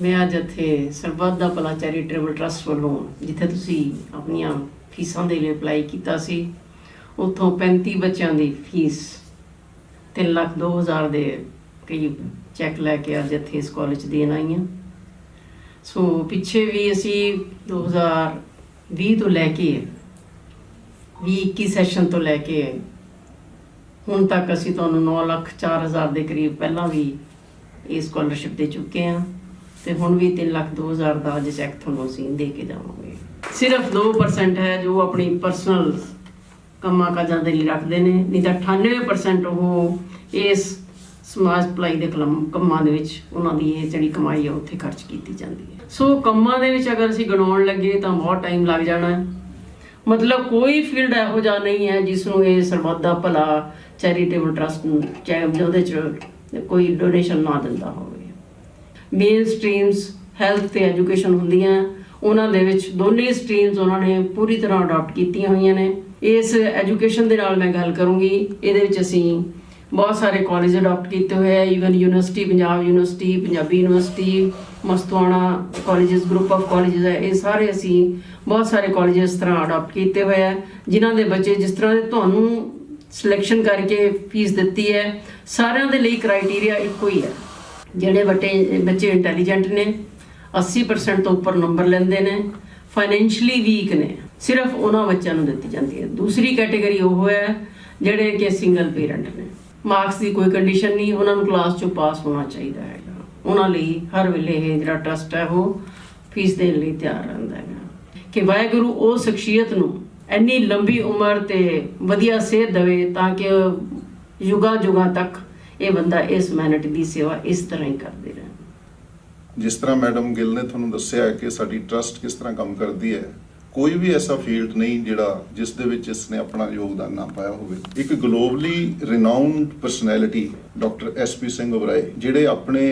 ਮੈਂ ਅੱਜ ਇੱਥੇ ਸਰਬੱਤ ਦਾ ਭਲਾ ਚੈਰੀਟੇਬਲ ਟਰਸਟ ਵੱਲੋਂ ਜਿੱਥੇ ਤੁਸੀਂ ਆਪਣੀਆਂ ਫੀਸਾਂ ਦੇ ਲਈ ਅਪਲਾਈ ਕੀਤਾ ਸੀ, ਉੱਥੋਂ 35 ਬੱਚਿਆਂ ਦੀ ਫੀਸ 3 ਲੱਖ 2000 ਦੇ ਕਰੀਬ ਚੈੱਕ ਲੈ ਕੇ ਅੱਜ ਇੱਥੇ ਇਸ ਕਾਲਜ ਦੇਣ ਆਈ ਹਾਂ। ਸੋ ਪਿੱਛੇ ਵੀ ਅਸੀਂ 2020 ਤੋਂ ਲੈ ਕੇ 20 21 ਸੈਸ਼ਨ ਤੋਂ ਲੈ ਕੇ ਹੁਣ ਤੱਕ ਅਸੀਂ ਤੁਹਾਨੂੰ 9 ਲੱਖ 4000 ਦੇ ਕਰੀਬ ਪਹਿਲਾਂ ਵੀ ਇਹ ਸਕਾਲਰਸ਼ਿਪ ਦੇ ਚੁੱਕੇ ਹਾਂ। ਤੇ ਹੁਣ ਵੀ 3 ਲੱਖ 2000 ਦਾ ਅੱਜ ਚੈੱਕ ਤੁਹਾਨੂੰ ਅਸੀਂ ਦੇ ਕੇ ਜਾਵਾਂਗੇ। ਸਿਰਫ 2% ਹੈ ਜੋ ਆਪਣੀ ਪਰਸਨਲ ਕੰਮਾਂ ਕਾਜਾਂ ਦੇ ਲਈ ਰੱਖਦੇ ਨੇ, ਨਹੀਂ ਤਾਂ 98% ਉਹ ਇਸ ਸਮਾਜ ਭਲਾਈ ਦੇ ਕਲਮ, ਕੰਮਾਂ ਦੇ ਵਿੱਚ ਉਹਨਾਂ ਦੀ ਇਹ ਜਿਹੜੀ ਕਮਾਈ ਹੈ ਉੱਥੇ ਖਰਚ ਕੀਤੀ ਜਾਂਦੀ ਹੈ। ਸੋ ਕੰਮਾਂ ਦੇ ਵਿੱਚ ਅਗਰ ਅਸੀਂ ਗਣਾਉਣ ਲੱਗੇ ਤਾਂ ਬਹੁਤ ਟਾਈਮ ਲੱਗ ਜਾਣਾ ਹੈ। ਮਤਲਬ ਕੋਈ ਫੀਲਡ ਇਹੋ ਜਿਹਾ ਨਹੀਂ ਹੈ ਜਿਸ ਨੂੰ ਇਹ ਸਰਬੱਤ ਦਾ ਭਲਾ ਚੈਰੀਟੇਬਲ ਟਰਸਟ ਨੂੰ, ਚਾਹੇ ਉਹਦੇ ਚ ਕੋਈ ਡੋਨੇਸ਼ਨ ਨਾ ਦਿੰਦਾ ਹੋਵੇ। ਮੇਨ ਸਟਰੀਮਸ ਹੈਲਥ ਤੇ ਐਜੂਕੇਸ਼ਨ ਹੁੰਦੀਆਂ। ਉਹਨਾਂ ਦੇ ਵਿੱਚ ਦੋਨੇ ਸਟਰੀਮਸ ਉਹਨਾਂ ਨੇ ਪੂਰੀ ਤਰ੍ਹਾਂ ਅਡਾਪਟ ਕੀਤੀਆਂ ਹੋਈਆਂ ਨੇ। ਇਸ ਐਜੂਕੇਸ਼ਨ ਦੇ ਨਾਲ ਮੈਂ ਗੱਲ ਕਰੂੰਗੀ। ਇਹਦੇ ਵਿੱਚ ਅਸੀਂ ਬਹੁਤ ਸਾਰੇ ਕਾਲਜ ਅਡਾਪਟ ਕੀਤੇ ਹੋਏ ਆ। Even university Punjab university Punjabi university Mastuana colleges group of colleges ਹੈ ਇਹ ਸਾਰੇ ਅਸੀਂ ਬਹੁਤ ਸਾਰੇ ਕਾਲਜ ਇਸ ਤਰ੍ਹਾਂ ਅਡਾਪਟ ਕੀਤੇ ਹੋਏ ਆ। ਜਿਨ੍ਹਾਂ ਦੇ ਬੱਚੇ ਜਿਸ ਤਰ੍ਹਾਂ ਦੇ ਤੁਹਾਨੂੰ ਸਿਲੈਕਸ਼ਨ ਕਰਕੇ ਫੀਸ ਦਿੱਤੀ ਹੈ, ਸਾਰਿਆਂ ਦੇ ਲਈ ਕ੍ਰਾਈਟੇਰੀਆ ਇੱਕੋ ਹੀ ਹੈ ਜਿਹੜੇ ਬੱਟੇ ਬੱਚੇ ਇੰਟੈਲੀਜੈਂਟ ਨੇ 80% ਤੋਂ ਉੱਪਰ ਨੰਬਰ ਲੈਂਦੇ ਨੇ ਫਾਈਨੈਂਸ਼ਲੀ ਵੀਕ ਨੇ। ਸਿਰਫ ਉਹਨਾਂ ਬੱਚਿਆਂ ਨੂੰ ਦਿੱਤੀ ਜਾਂਦੀ ਹੈ। ਦੂਸਰੀ ਕੈਟਾਗਰੀ ਉਹ ਹੈ ਜਿਹੜੇ ਕਿ ਸਿੰਗਲ ਪੇਰੈਂਟ ਨੇ। ਮਾਰਕਸ ਦੀ ਕੋਈ ਕੰਡੀਸ਼ਨ ਨਹੀਂ, ਉਹਨਾਂ ਨੂੰ ਕਲਾਸ ਚੋਂ ਪਾਸ ਹੋਣਾ ਚਾਹੀਦਾ ਹੈਗਾ। ਉਹਨਾਂ ਲਈ ਹਰ ਵੇਲੇ ਇਹ ਜਿਹੜਾ ਟਰਸਟ ਹੈ ਉਹ ਫੀਸ ਦੇਣ ਲਈ ਤਿਆਰ ਰਹਿੰਦਾ ਹੈਗਾ। ਕਿ ਵਾਹਿਗੁਰੂ ਉਹ ਸ਼ਖਸੀਅਤ ਨੂੰ ਇੰਨੀ ਲੰਬੀ ਉਮਰ ਤੇ ਵਧੀਆ ਸਿਹਤ ਦੇਵੇ ਤਾਂ ਕਿ ਯੁਗਾ ਯੁਗਾ ਤੱਕ ਇਹ ਬੰਦਾ ਇਸ ਮੈਨਟ ਦੀ ਸੇਵਾ ਇਸ ਤਰ੍ਹਾਂ ਹੀ ਕਰਦੇ ਰਹੇ। ਜਿਸ ਤਰ੍ਹਾਂ ਮੈਡਮ ਗਿੱਲ ਨੇ ਤੁਹਾਨੂੰ ਦੱਸਿਆ ਕਿ ਸਾਡੀ ਟਰਸਟ ਕਿਸ ਤਰ੍ਹਾਂ ਕੰਮ ਕਰਦੀ ਹੈ, ਕੋਈ ਵੀ ਐਸਾ ਫੀਲਡ ਨਹੀਂ ਜਿਹੜਾ ਜਿਸ ਦੇ ਵਿੱਚ ਇਸਨੇ ਆਪਣਾ ਯੋਗਦਾਨ ਨਾ ਪਾਇਆ ਹੋਵੇ। ਇੱਕ globally renowned personality doctor SP Singh Oberoi ਜਿਹੜੇ ਆਪਣੇ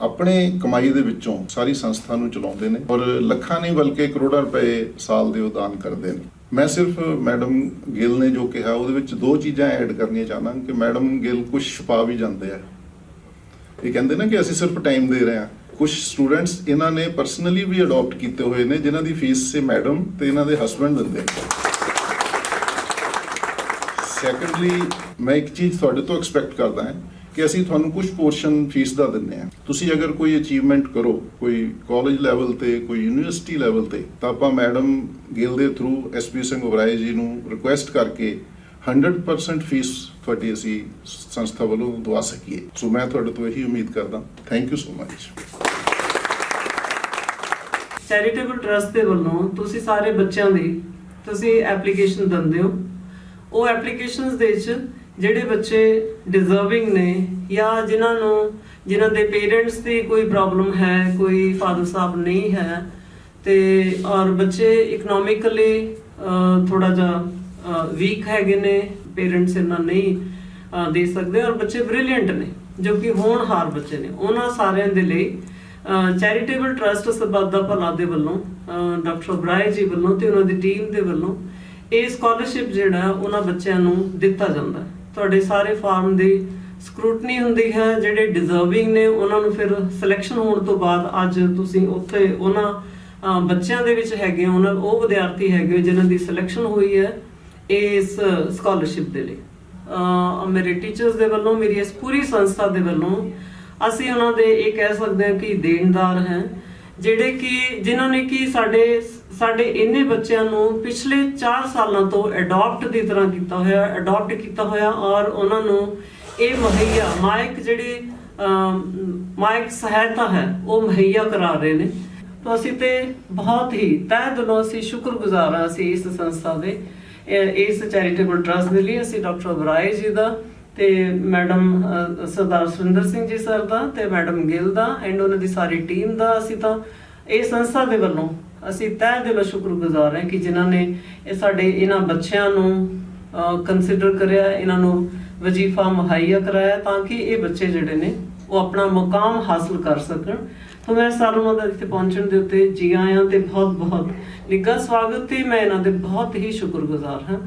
ਆਪਣੇ ਕਮਾਈ ਦੇ ਵਿੱਚੋਂ ਸਾਰੀ ਸੰਸਥਾ ਨੂੰ ਚਲਾਉਂਦੇ ਨੇ ਔਰ ਲੱਖਾਂ ਨਹੀਂ ਬਲਕਿ ਕਰੋੜਾਂ ਰੁਪਏ ਸਾਲ ਦੇ ਉਹ ਦਾਨ ਕਰਦੇ ਨੇ। ਮੈਂ ਸਿਰਫ ਮੈਡਮ ਗਿੱਲ ਨੇ ਜੋ ਕਿਹਾ, ਉਹਦੇ ਵਿੱਚ ਦੋ ਚੀਜ਼ਾਂ ਐਡ ਕਰਨੀਆਂ ਚਾਹੁੰਦਾ ਕਿ ਮੈਡਮ ਗਿੱਲ ਕੁਝ ਛਪਾ ਵੀ ਜਾਂਦੇ ਆ। ਇਹ ਕਹਿੰਦੇ ਨਾ ਕਿ ਅਸੀਂ ਸਿਰਫ ਟਾਈਮ ਦੇ ਰਹੇ ਹਾਂ। ਕੁਝ ਸਟੂਡੈਂਟਸ ਇਹਨਾਂ ਨੇ ਪਰਸਨਲੀ ਵੀ ਅਡਾਪਟ ਕੀਤੇ ਹੋਏ ਨੇ, ਜਿਨ੍ਹਾਂ ਦੀ ਫੀਸ ਸੇ ਮੈਡਮ ਤੇ ਇਹਨਾਂ ਦੇ ਹਸਬੰਡ ਦਿੰਦੇ। ਸੈਕੰਡਲੀ ਮੈਂ ਇੱਕ ਚੀਜ਼ ਤੁਹਾਡੇ ਤੋਂ ਐਕਸਪੈਕਟ ਕਰਦਾ ਹਾਂ। ਕਿ ਅਸੀਂ ਤੁਹਾਨੂੰ ਕੁਝ ਪੋਰਸ਼ਨ ਫੀਸ ਦਾ ਦਿੰਨੇ ਆ ਤੁਸੀਂ ਅਗਰ ਕੋਈ ਅਚੀਵਮੈਂਟ ਕਰੋ, ਕੋਈ ਕਾਲਜ ਲੈਵਲ ਤੇ, ਕੋਈ ਯੂਨੀਵਰਸਿਟੀ ਲੈਵਲ ਤੇ, ਤਾਂ ਆਪਾਂ ਮੈਡਮ ਗਿੱਲ ਦੇ ਥਰੂ ਐਸਪੀ ਸਿੰਘ ਉਬਰਾਏ ਜੀ ਨੂੰ ਰਿਕੁਐਸਟ ਕਰਕੇ 100% ਫੀਸ ਤੁਹਾਡੀ ਅਸੀਂ ਸੰਸਥਾ ਵੱਲੋਂ ਦਵਾ ਸਕੀਏ। ਸੋ ਮੈਂ ਤੁਹਾਡੇ ਤੋਂ ਇਹੀ ਉਮੀਦ ਕਰਦਾ। Thank you so much charitable trust ਦੇ ਵੱਲੋਂ ਤੁਸੀਂ ਸਾਰੇ ਬੱਚਿਆਂ ਦੀ ਤੁਸੀਂ ਐਪਲੀਕੇਸ਼ਨ ਦਿੰਦੇ ਹੋ। ਉਹ ਐਪਲੀਕੇਸ਼ਨਸ ਦੇ ਵਿੱਚ ਜਿਹੜੇ ਬੱਚੇ ਡਿਜ਼ਰਵਿੰਗ ਨੇ ਜਾਂ ਜਿਨ੍ਹਾਂ ਨੂੰ, ਜਿਨ੍ਹਾਂ ਦੇ ਪੇਰੈਂਟਸ ਦੀ ਕੋਈ ਪ੍ਰੋਬਲਮ ਹੈ, ਕੋਈ ਫਾਦਰ ਸਾਹਿਬ ਨਹੀਂ ਹੈ, ਤੇ ਔਰ ਬੱਚੇ ਇਕਨੋਮਿਕਲੀ ਥੋੜਾ ਜਿਹਾ ਵੀਕ ਹੈਗੇ ਨੇ ਪੇਰੈਂਟਸ ਇਹਨਾਂ ਨਹੀਂ ਦੇ ਸਕਦੇ ਔਰ ਬੱਚੇ ਬ੍ਰਿਲੀਅੰਟ ਨੇ, ਜੋ ਕਿ ਹੋਣਹਾਰ ਬੱਚੇ ਨੇ ਉਹਨਾਂ ਸਾਰਿਆਂ ਦੇ ਲਈ ਚੈਰੀਟੇਬਲ ਟਰਸਟ ਸਰਬੱਤ ਭਲਾ ਦੇ ਵੱਲੋਂ ਡਾਕਟਰ ਬਰਾਏ ਜੀ ਵੱਲੋਂ ਤੇ ਉਹਨਾਂ ਦੀ ਟੀਮ ਦੇ ਵੱਲੋਂ, ਇਹ ਸਕਾਲਰਸ਼ਿਪ ਜਿਹੜਾ ਉਹਨਾਂ ਬੱਚਿਆਂ ਨੂੰ ਦਿੱਤਾ ਜਾਂਦਾ ਹੈ। ਤੁਹਾਡੇ ਸਾਰੇ ਫਾਰਮ ਦੀ ਸਕਰੂਟਨੀ ਹੁੰਦੀ ਹੈ ਜਿਹੜੇ ਡਿਜ਼ਰਵਿੰਗ ਨੇ ਉਹਨਾਂ ਨੂੰ ਫਿਰ ਸਿਲੈਕਸ਼ਨ ਹੋਣ ਤੋਂ ਬਾਅਦ ਅੱਜ ਤੁਸੀਂ ਉੱਥੇ ਉਹਨਾਂ ਬੱਚਿਆਂ ਦੇ ਵਿੱਚ ਹੈਗੇ ਹੋ, ਉਹਨਾਂ ਉਹ ਵਿਦਿਆਰਥੀ ਹੈਗੇ ਹੋ ਜਿਨ੍ਹਾਂ ਦੀ ਸਿਲੈਕਸ਼ਨ ਹੋਈ ਹੈ ਇਸ ਸਕਾਲਰਸ਼ਿਪ ਦੇ ਲਈ। ਮੇਰੇ ਟੀਚਰਸ ਦੇ ਵੱਲੋਂ ਮੇਰੀ ਇਸ ਪੂਰੀ ਸੰਸਥਾ ਦੇ ਵੱਲੋਂ ਅਸੀਂ ਉਹਨਾਂ ਦੇ ਇਹ ਕਹਿ ਸਕਦੇ ਹਾਂ ਕਿ ਦੇਣਦਾਰ ਹੈ। ਜਿਹੜੇ ਕਿ ਜਿਨ੍ਹਾਂ ਨੇ ਕਿ ਸਾਡੇ ਸਾਡੇ ਇੰਨੇ ਬੱਚਿਆਂ ਨੂੰ ਪਿਛਲੇ 4 ਸਾਲਾਂ ਤੋਂ ਅਡਾਪਟ ਦੀ ਤਰ੍ਹਾਂ ਕੀਤਾ ਹੋਇਆ ਅਡਾਪਟ ਕੀਤਾ ਹੋਇਆ ਔਰ ਉਹਨਾਂ ਨੂੰ ਇਹ ਮੁਹੱਈਆ ਮਾਇਕ ਜਿਹੜੀ ਮਾਇਕ ਸਹਾਇਤਾ ਹੈ, ਉਹ ਮੁਹੱਈਆ ਕਰਾ ਰਹੇ ਨੇ। ਤਾਂ ਅਸੀਂ ਤੇ ਬਹੁਤ ਹੀ ਤਹਿ ਦਿਲੋਂ ਅਸੀਂ ਸ਼ੁਕਰਗੁਜ਼ਾਰ ਹਾਂ ਅਸੀਂ ਇਸ ਸੰਸਥਾ ਦੇ ਇਸ ਚੈਰੀਟੇਬਲ ਟਰਸਟ ਦੇ ਲਈ। ਅਸੀਂ ਡਾਕਟਰ ਬਰਾਏ ਜੀ ਦਾ ਤੇ ਮੈਡਮ ਸਰਦਾਰ ਸੁਰਿੰਦਰ ਸਿੰਘ ਜੀ ਸਰ ਦਾ ਤੇ ਮੈਡਮ ਗਿੱਲ ਦਾ ਐਂਡ ਉਹਨਾਂ ਦੀ ਸਾਰੀ ਟੀਮ ਦਾ ਅਸੀਂ ਤਾਂ ਇਹ ਸੰਸਥਾ ਦੇ ਵੱਲੋਂ ਅਸੀਂ ਤਹਿ ਦਿਲੋਂ ਸ਼ੁਕਰਗੁਜ਼ਾਰ ਹਾਂ ਕਿ ਜਿਨ੍ਹਾਂ ਨੇ ਇਹ ਸਾਡੇ ਇਹਨਾਂ ਬੱਚਿਆਂ ਨੂੰ ਕੰਸੀਡਰ ਕਰਿਆ, ਇਹਨਾਂ ਨੂੰ ਵਜ਼ੀਫਾ ਮੁਹੱਈਆ ਕਰਾਇਆ ਤਾਂ ਕਿ ਇਹ ਬੱਚੇ ਜਿਹੜੇ ਨੇ ਉਹ ਆਪਣਾ ਮੁਕਾਮ ਹਾਸਲ ਕਰ ਸਕਣ। ਤਾਂ ਮੈਂ ਸਾਰਿਆਂ ਨੂੰ ਦਾ ਇੱਥੇ ਪਹੁੰਚਣ ਦੇ ਉੱਤੇ ਜੀ ਆਇਆਂ ਤੇ ਬਹੁਤ ਬਹੁਤ ਨਿੱਘਾ ਸਵਾਗਤ ਤੇ ਮੈਂ ਇਹਨਾਂ ਦੇ ਬਹੁਤ ਹੀ ਸ਼ੁਕਰਗੁਜ਼ਾਰ ਹਾਂ।